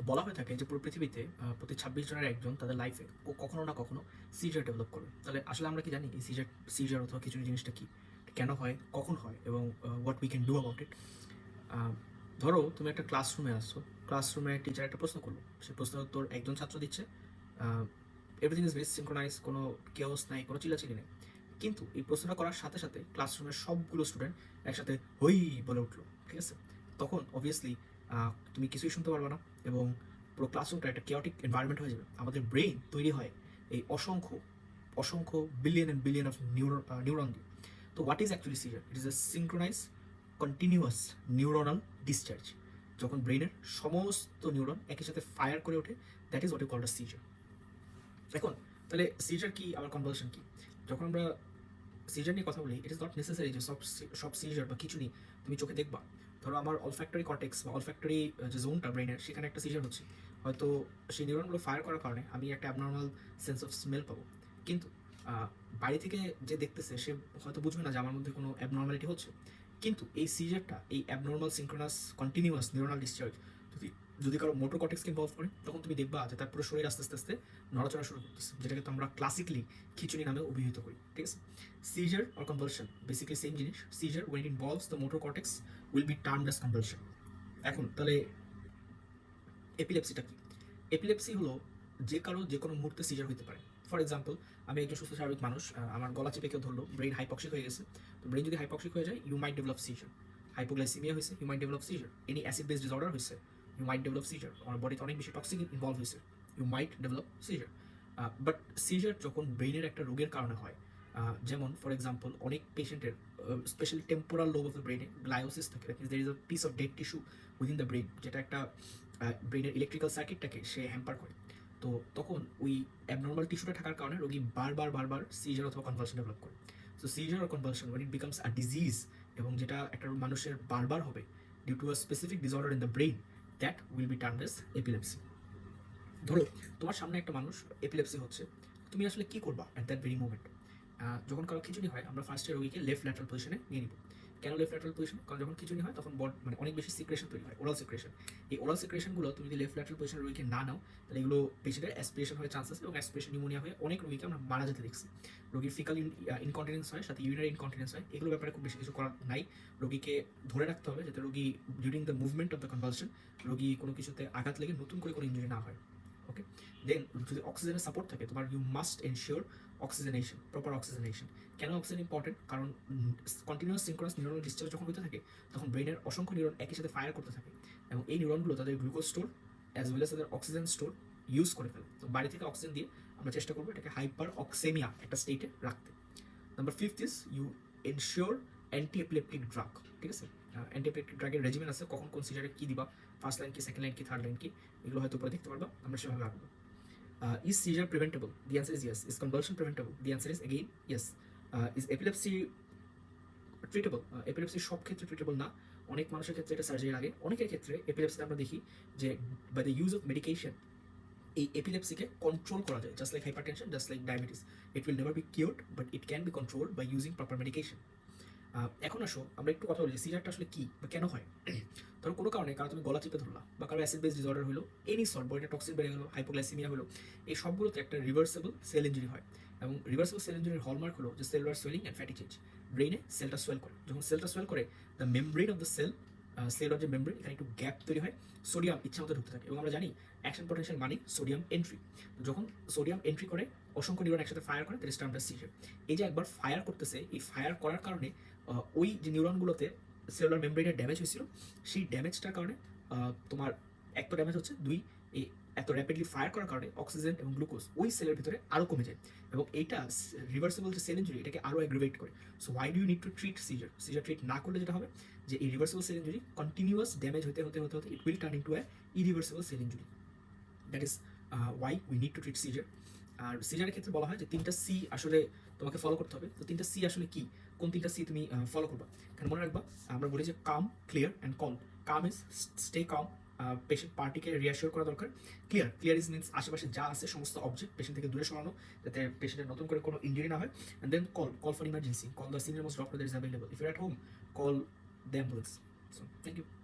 তো বলা হয়ে থাকে যে পুরো পৃথিবীতে প্রতি ছাব্বিশ জনের একজন তাদের লাইফে কখনো না কখনো সিজার ডেভেলপ করবে তাহলে আসলে আমরা কি জানি এই সিজার সিজার অথবা খিচুড়ি জিনিসটা কি? কেন হয়, কখন হয় এবং what we can do about it ধরো তুমি একটা ক্লাসরুমে আসছো ক্লাসরুমে টিচার একটা প্রশ্ন করল। সেই প্রশ্নের উত্তর একজন ছাত্র দিচ্ছে এভরিথিং ইজ ভেরি সিনক্রোনাইজ কোনো কেওস নাই, কোনো চিল্লাচিল্লি নেই। কিন্তু এই প্রশ্নটা করার সাথে সাথে ক্লাসরুমের সবগুলো স্টুডেন্ট একসাথে হই বলে উঠল, ঠিক আছে? তখন অবভিয়াসলি তুমি কিছুই শুনতে পারবে না এবং পুরো ক্লাসরুমটা একটা কেওটিক এনভায়রনমেন্ট হয়ে যাবে। আমাদের ব্রেইন তৈরি হয় এই অসংখ্য অসংখ্য billion and billion of neuron neuron দিয়ে। তো what is actually seizure it is a synchronize continuous neuronal discharge যখন ব্রেনের সমস্ত নিউরন একই সাথে ফায়ার করে ওঠে that is what you called a seizure এখন, তাহলে সিজার কি? আবার কনভালশন কি? যখন আমরা সিজার নিয়ে কথা বলি ইট ইজ নট নেসেসারি যে সব সব সিজার বা কিছু নেই তুমি চোখে দেখবা। ধরো আমার অলফ্যাক্টরি কর্টেক্স বা অলফ্যাক্টরি যে জোনটা ব্রেনের সেখানে একটা সিজন হচ্ছে। হয়তো সেই নিউরনগুলো ফায়ার করার কারণে আমি একটা অ্যাবনর্মাল সেন্স অফ স্মেল পাবো। কিন্তু বাড়ি থেকে যে দেখতেছে, সে হয়তো বুঝবে না যে আমার মধ্যে কোনো অ্যাবনর্মালিটি হচ্ছে। কিন্তু এই সিজারটা এই abnormal synchronous continuous neuronal discharge যদি যদি কারও মোটর কটেক্সকে ইনভলভ করে, তখন তুমি দেখবা যে তার পুরো শরীর আস্তে আস্তে আস্তে নড়াচড়া শুরু করতেছে, যেটাকে আমরা ক্লাসিকলি খিচুড়ি নামে অভিহিত করি, ঠিক আছে? Seizure or convulsion basically same জিনিস। Seizure when involves the motor cortex will be termed as convulsion এখন, তাহলে এপিলেপসিটা কি? এপিলেপসি হলো যে কারও যে কোনো মুহূর্তে সিজার হতে পারে। ফর এক্সাম্পল আমি একজন সুস্থ স্বাভাবিক মানুষ আমার গলা চেপে কেউ ধরলো ব্রেন হাইপক্সিক হয়ে গেছে, তো ব্রেন যদি হাইপক্সিক হয়ে যায় you might develop seizure hypoglycaemia হয়েছে you might develop seizure any acid base disorder হয়েছে ইউ মাইট ডেভেলপ সিজার আমার বডিতে অনেক বেশি টক্সিক ইনভলভ হয়েছে। You might develop seizure but seizure যখন ব্রেনের একটা রোগের কারণে হয় আহ, যেমন ফর এক্সাম্পল অনেক পেশেন্টের specially temporal lobe of the ব্রেনে গ্লায়োসিস থাকে। That means there is a piece of dead tissue within the brain যেটা একটা ব্রেনের ইলেকট্রিক্যাল সার্কিটটাকে সে হ্যাম্পার করে। তো তখন ওই অ্যাবনর্মাল টিস্যুটা থাকার কারণে রোগী বারবার বারবার সিজার অথবা কনভালশন ডেভেলপ করে। So seizure or convulsion when it becomes a disease এবং যেটা একটা মানুষের বারবার হবে due to a specific disorder in the brain that will be term as epilepsy ধরো, তোমার সামনে একটা মানুষ এপিলেপসি হচ্ছে, তুমি আসলে কী করবা অ্যাট দ্যাট ভেরি মোমেন্ট যখন কারও খিচুড়ি হয়, আমরা ফার্স্টে রোগীকে লেফট ল্যাটারাল পজিশনে নিয়ে নিব। কেন লেফট ল্যাটারাল পজিশন কারণ যখন খিচুড়ি হয়, তখন বড মানে অনেক বেশি সিক্রেশন তৈরি হয় ওরাল সিক্রেশন এই ওরাল সিক্রেশনগুলো তুমি যদি লেফট ল্যাটারাল পজিশনে রোগীকে না নাও, তাহলে এগুলো পেশেন্টের অ্যাসপিরেশন হয়ে চান্সেস এবং অ্যাসপিরেশন নিউমোনিয়া হয়ে অনেক রোগীকে আমরা মারা যেতে দেখছি। রোগীর ফিকাল ইনকন্টিনেন্স হয়, সাথে ইউরিনারি ইনকন্টিনেন্স হয়, এগুলো ব্যাপারে খুব বেশি কিছু করার নাই। রোগীকে ধরে রাখতে হবে যাতে রোগী during the movement of the convulsion রোগী কোনো কিছুতে আঘাত লেগে নতুন করে কোনো ইঞ্জুরি না হয়। ওকে দেন যদি অক্সিজেনের সাপোর্ট থাকে, তোমার you must ensure oxygenation proper oxygenation কেন অক্সিজেন ইম্পর্টেন্ট কারণ কন্টিনিউয়াস সিনক্রোনাস নিউরনাল ডিসচার্জ যখন হতে থাকে, তখন ব্রেনের অসংখ্য নিউরন একই সাথে ফায়ার করতে থাকে। এবং এই নিউরনগুলো তাদের glucose store as well as তাদের অক্সিজেন স্টোর ইউজ করে ফেলে। তো বাড়ি থেকে অক্সিজেন দিয়ে আমরা চেষ্টা করব এটাকে হাইপার অক্সেমিয়া একটা স্টেটে রাখতে। Number fifth is you ensure anti epileptic drug ঠিক আছে? অ্যান্টি এপিলেপটিক ড্রাগের রেজিমেন আছে, কখন কোন সিজারে কী দিবা ফার্স্ট লাইন কি সেকেন্ড লাইন কি থার্ড লাইন কি এগুলো হয়তো উপরে দেখতে পারবা আমরা সেভাবে আঁকবো Uh, seizure preventable is yes. Is convulsion preventable? The answer is again yes. Uh, is epilepsy treatable? Uh, epilepsy সব ক্ষেত্রে ট্রিটেবল না অনেক মানুষের ক্ষেত্রে এটা সার্জারি লাগে অনেকের ক্ষেত্রে এপিলেপসিতে আমরা দেখি যে by the use of medication এই এপিলেপসিকে কন্ট্রোল করা যায় just like hypertension just like diabetes it will never be cured but it can be control by using proper medication এখন আসো, আমরা একটু কথা বলি সিজারটা আসলে কী বা কেন হয়? ধরো কোনো কারণে কারণ তুমি গলা চেপে ধরলা বা কারও অ্যাসিড বেস ডিসঅর্ডার হলো এনি সর্ট বডিটা টক্সিন বেড়ে গেলো হাইপোগ্লাইসিমিয়া হলো, এই সবগুলোতে একটা রিভার্সেবল সেল ইঞ্জুরি হয় এবং রিভার্সেবল সেল ইঞ্জুরির হলমার্ক হলো যে cellular swelling and fatty change ব্রেনে সেলটা সোয়েল করে, যখন সেলটা সোয়েল করে the membrane of the cell Sailor যে মেমব্রেন এখানে একটু গ্যাপ তৈরি হয় সোডিয়াম ইচ্ছা মতো ঢুকতে থাকে। এবং আমরা জানি অ্যাকশন পটেনশিয়াল মানে সোডিয়াম এন্ট্রি যখন সোডিয়াম এন্ট্রি করে, অসংখ্য নিউরন একসাথে ফায়ার করে, তাহলে স্টামটা সিজে এই যে একবার ফায়ার করতেছে, এই ফায়ার করার কারণে ওই যে নিউরনগুলোতে সেলুলার মেমব্রেনের ড্যামেজ হয়েছিল, সেই ড্যামেজটার কারণে তোমার এক তো ড্যামেজ হচ্ছে, দুই, এই এত র্যাপিডলি ফায়ার করার কারণে অক্সিজেন এবং গ্লুকোজ ওই সেলের ভিতরে আরও কমে যায় এবং এইটা রিভার্সেবল যে সেল ইঞ্জুরি এটাকে আরও অ্যাগ্রিভেট করে। So why do you need to treat seizure seizure treat না করলে যেটা হবে? যে এই reversible cell injury continuous damage হতে হতে হতে হতে it will turn into a irreversible cell injury that is why we need to treat seizure আর সিজারের ক্ষেত্রে বলা হয় যে তিনটা সি আসলে তোমাকে ফলো করতে হবে। তো তিনটা সি আসলে কি? কোন তিনটা সি তুমি ফলো করবা? কারণ মনে রাখবা, আমরা বলি যে calm clear and call calm is stay calm patient party reassure করা দরকার। ক্লিয়ার ক্লিয়ার ইজ মিনস আশেপাশে যা আছে, সমস্ত অবজেক্ট পেশেন্ট থেকে দূরে সরানো, যাতে পেশেন্টের নতুন করে কোনো ইঞ্জুরি না হয়। And then call call for emergency call the senior most doctor that is available if you at home call the ambulance so thank you